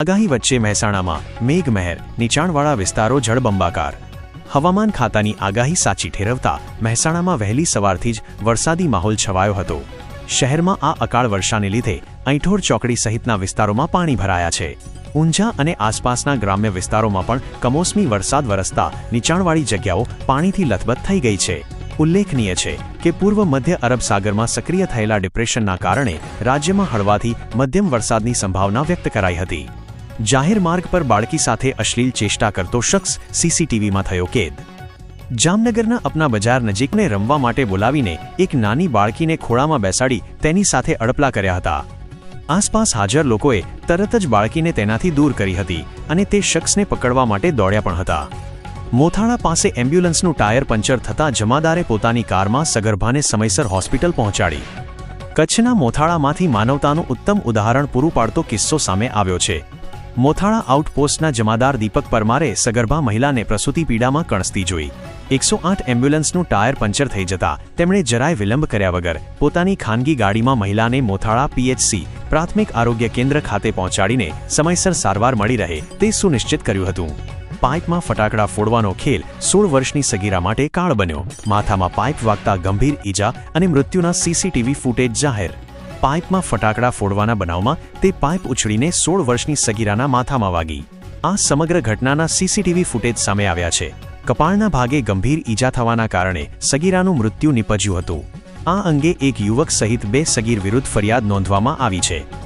આગાહી વચ્ચે મહેસાણામાં મેઘમહેર, નીચાણવાળા વિસ્તારો જળબંબાકાર. હવામાન ખાતાની આગાહી સાચી ઠેરવતા મહેસાણામાં વહેલી સવારથી જ વરસાદી માહોલ છવાયો હતો. શહેરમાં આ અકાળ વર્ષાને લીધે અહીઠોર ચોકડી સહિતના વિસ્તારોમાં પાણી ભરાયા છે. ઊંઝા અને આસપાસના ગ્રામ્ય વિસ્તારોમાં પણ કમોસમી વરસાદ વરસતા નીચાણવાળી જગ્યાઓ પાણીથી લથબથ થઈ ગઈ છે. ઉલ્લેખનીય છે કે પૂર્વ મધ્ય અરબ સાગરમાં સક્રિય થયેલા ડિપ્રેશનના કારણે રાજ્યમાં હળવાથી મધ્યમ વરસાદની સંભાવના વ્યક્ત કરાઈ હતી. જાહેર માર્ગ પર બાળકી સાથે અશ્લીલ ચેષ્ટા કરતો શખ્સ સીસીટીવીમાં થયો કેદ. જામનગરના અપના બજાર નજીકને રમવા માટે બોલાવીને એક નાની બાળકીને ખોળામાં બેસાડી તેની સાથે અડપલા કર્યા હતા. આસપાસ હાજર લોકોએ તરત જ બાળકીને તેનાથી દૂર કરી હતી અને તે શખ્સને પકડવા માટે દોડ્યા પણ હતા. મોથાળા પાસે એમ્બ્યુલન્સનું ટાયર પંચર થતાં જમાદારે પોતાની કારમાં સગર્ભાને સમયસર હોસ્પિટલ પહોંચાડી. કચ્છના મોથાળામાંથી માનવતાનું ઉત્તમ ઉદાહરણ પૂરું પાડતો કિસ્સો સામે આવ્યો છે. મોથાળા આઉટપોસ્ટના જમાદાર દીપક પરમારે સગર્ભા મહિલાને પ્રસૂતિ પીડામાં કણસતી જોઈ. એકસો આઠ એમ્બ્યુલન્સનું ટાયર પંચર થઈ જતા તેમણે જરાય વિલંબ કર્યા વગર પોતાની ખાનગી ગાડીમાં મહિલાને મોથાળા પીએચસી, પ્રાથમિક આરોગ્ય કેન્દ્ર ખાતે પહોંચાડીને સમયસર સારવાર મળી રહે તે સુનિશ્ચિત કર્યું હતું. પાઇપમાં ફટાકડા ફોડવાનો ખેલ સોળ વર્ષની સગીરા માટે કાળ બન્યો. માથામાં પાઇપ વાગતા ગંભીર ઈજા અને મૃત્યુના સીસીટીવી ફૂટેજ જાહેર. પાઇપમાં ફટાકડા ફોડવાના બનાવમાં તે પાઇપ ઉછળીને સોળ વર્ષની સગીરાના માથામાં વાગી. આ સમગ્ર ઘટનાના સીસીટીવી ફૂટેજ સામે આવ્યા છે. કપાળના ભાગે ગંભીર ઈજા થવાના કારણે સગીરાનું મૃત્યુ નિપજ્યું હતું. આ અંગે એક યુવક સહિત બે સગીર વિરુદ્ધ ફરિયાદ નોંધવામાં આવી છે.